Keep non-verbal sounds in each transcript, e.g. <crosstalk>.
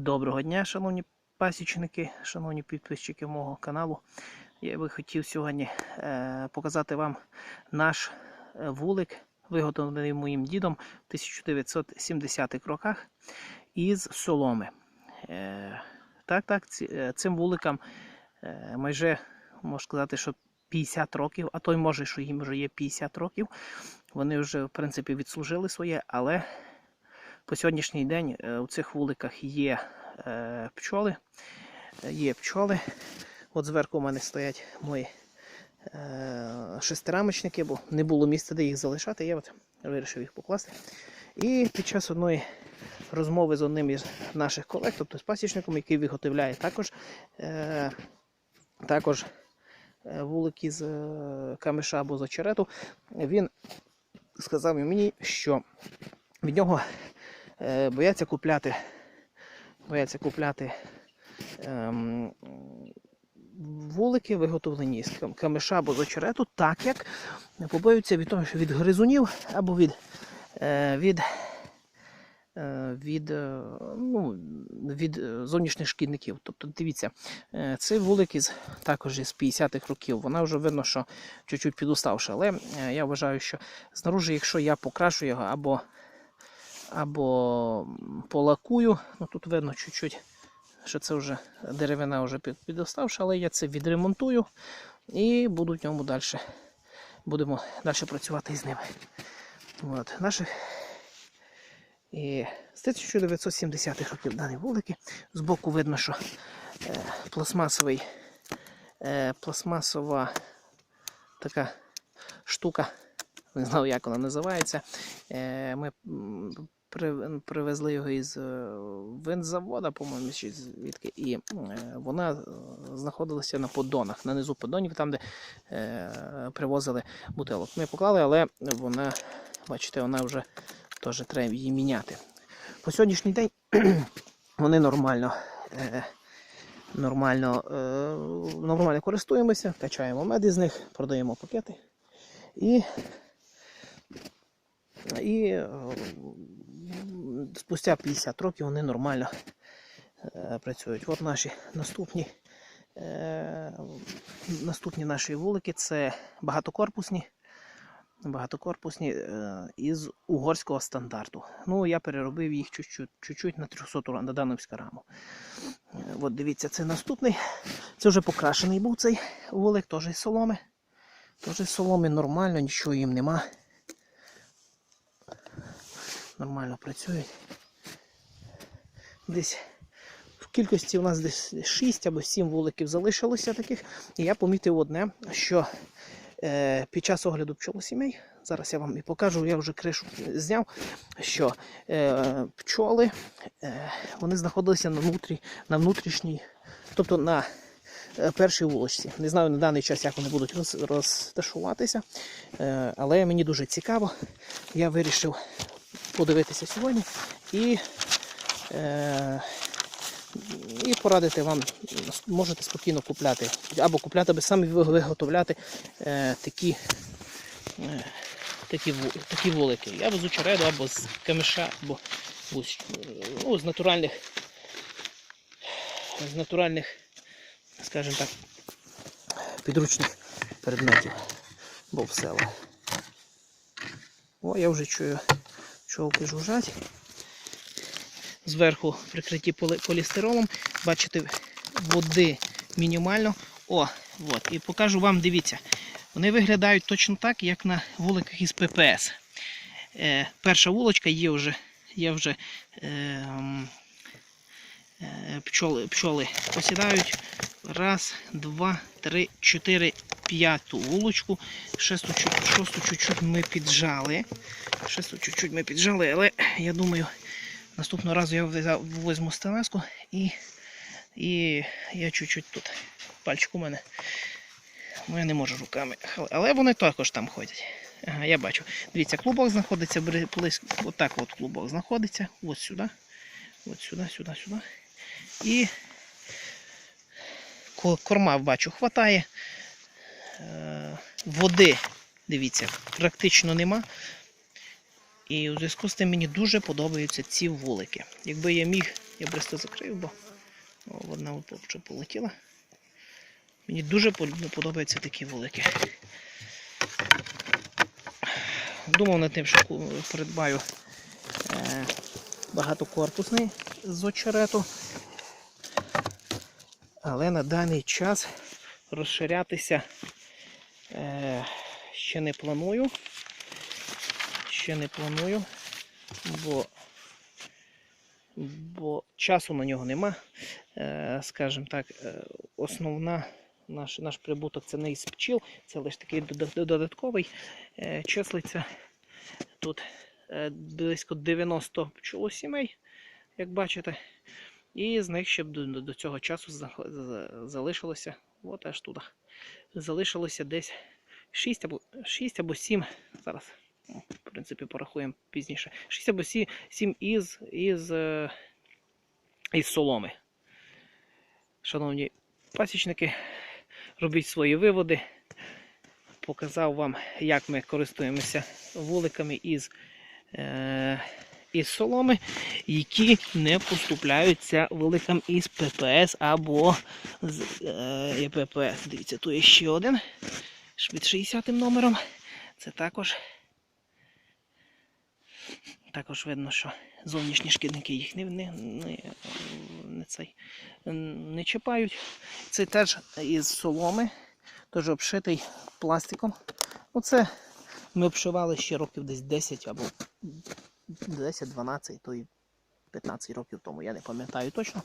Доброго дня, шановні пасічники, шановні підписчики мого каналу. Я би хотів сьогодні е, показати вам наш е, вулик, виготовлений моїм дідом в 1970-х роках із соломи. Е, так, так, е, цим вуликам е, майже можна сказати, що 50 років, а той може, що їм вже є 50 років. Вони вже, в принципі, відслужили своє, але по сьогоднішній день е, у цих вуликах є е, пчоли. Е, Є пчоли. От зверху у мене стоять мої шестирамочники, бо не було місця, де їх залишати. Я от вирішив їх покласти. І під час одної розмови з одним із наших колег, тобто з пасічником, який виготовляє також, також вулики з камеша або з очерету, він сказав мені, що від нього бояться купляти, бояться купляти ем, вулики, виготовлені з кам- камеша або з очерету, так як побоюються від того, що від гризунів або від, е, від, е, від, е, ну, від е, зовнішніх шкідників. Тобто, дивіться, е, цей вулик із також із 50-х років. Вона вже видно, що чуть-чуть підуставша, але е, я вважаю, що знаружи, якщо я покрашу його або або полакую. Ну тут видно чуть-чуть, що це вже деревина вже під- підоставша, але я це відремонтую і буду в ньому далі. Будемо далі працювати із ними. От, наших і з 1970-х років дані вулики. Збоку видно, що е, пластмасовий, е, пластмасова така штука, не знаю, як вона називається. Е, ми привезли його із е, винзавода, по-моєму, чи звідки, і е, вона е, знаходилася на поддонах, на низу поддонів, там, де привозили бутилок. Ми поклали, але вона, бачите, вона вже теж треба її міняти. По сьогоднішній день <clears throat> вони нормально. Нормально, нормально користуємося, качаємо мед із них, продаємо пакети. І і спустя 50 років вони нормально е, працюють. От наші наступні, е, наступні наші вулики це багатокорпусні. Багатокорпусні е, із угорського стандарту. Ну, я переробив їх чуть-чуть, на 300 на дановську раму. От дивіться, це наступний. Це вже покрашений був цей вулик, теж із соломи. Теж із соломи нормально, нічого їм нема нормально працюють. Десь в кількості у нас десь 6 або 7 вуликів залишилося таких. І я помітив одне, що е, під час огляду пчолосімей, зараз я вам і покажу, я вже кришу зняв, що е, пчоли е, вони знаходилися на, внутрі, на внутрішній, тобто на е, першій вулочці. Не знаю на даний час, як вони будуть розташуватися, е, але мені дуже цікаво. Я вирішив подивитися сьогодні і, е, і порадити вам, можете спокійно купляти, або купляти, або самі виготовляти е, такі, е, такі, такі вулики. Або з очереду, або з камеша, або ну, з натуральних, з натуральних, скажімо так, підручних предметів, бо в села. О, я вже чую пчолки жужжать. Зверху прикриті полі- полістиролом. Бачите, води мінімально. О, от. І покажу вам, дивіться. Вони виглядають точно так, як на вуликах із ППС. Е, перша вулочка є вже, є вже е, е, пчоли, пчоли посідають. Раз, два, три, чотири, п'яту вулочку. Шесту, шосту чуть-чуть ми піджали. Шесту чуть-чуть ми піджали, але я думаю, наступного разу я візьму стелеску і, і я чуть-чуть тут. Пальчик у мене. Ну, я не можу руками. Але- вони також там ходять. Ага, я бачу. Дивіться, клубок знаходиться близько. Отак от клубок знаходиться. Ось сюди. От сюди, сюди, сюди. І корма бачу, хватає. Е, Води, дивіться, практично нема. І у зв'язку з тим мені дуже подобаються ці вулики. Якби я міг Я бристо закрив, бо о, одна вже полетіла. Мені дуже подобаються такі вулики. Думав над тим, що придбаю е, багатокорпусний з очерету. Але на даний час розширятися е, ще не планую. Ще не планую, бо, бо часу на нього нема. Е, скажімо так, е, основна наш, наш прибуток це не із пчіл, це лише такий додатковий. Е, числиться тут е, близько 90 пчолосімей, як бачите. І з них ще до, до- цього часу за- за- залишилося, от аж туди, залишилося десь 6 або, 6 або 7, зараз, ну, в принципі, порахуємо пізніше, 6 або 7, 7 із, із, е, із соломи. Шановні пасічники, робіть свої виводи. Показав вам, як ми користуємося вуликами із, е, із соломи, які не поступляються вуликам із ППС або з е, ЄППС. Дивіться, тут є ще один під 60 номером. Це також, також видно, що зовнішні шкідники їх не, не, не, не, цей, не чіпають. Це теж із соломи, теж обшитий пластиком. Оце ми обшивали ще років десь 10 або 10-12, то і 15 років тому, я не пам'ятаю точно.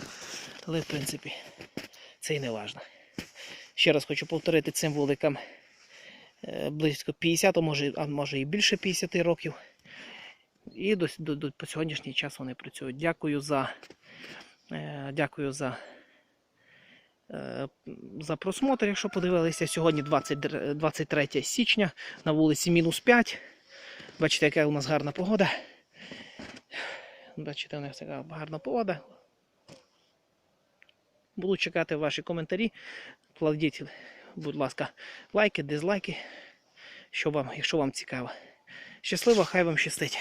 Але в принципі це і не важно. Ще раз хочу повторити цим вуликам е, близько 50, а може, а може і більше 50 років. І до, до, до, по сьогоднішній час вони працюють. Дякую за, е, дякую за, е, за просмотр. Якщо подивилися, сьогодні 20, 23 січня на вулиці мінус 5. Бачите, яка у нас гарна погода. Бачите, у них така гарна погода. Буду чекати ваші коментарі. Кладіть, будь ласка, лайки, дизлайки, що вам, якщо вам цікаво. Щасливо, хай вам щастить.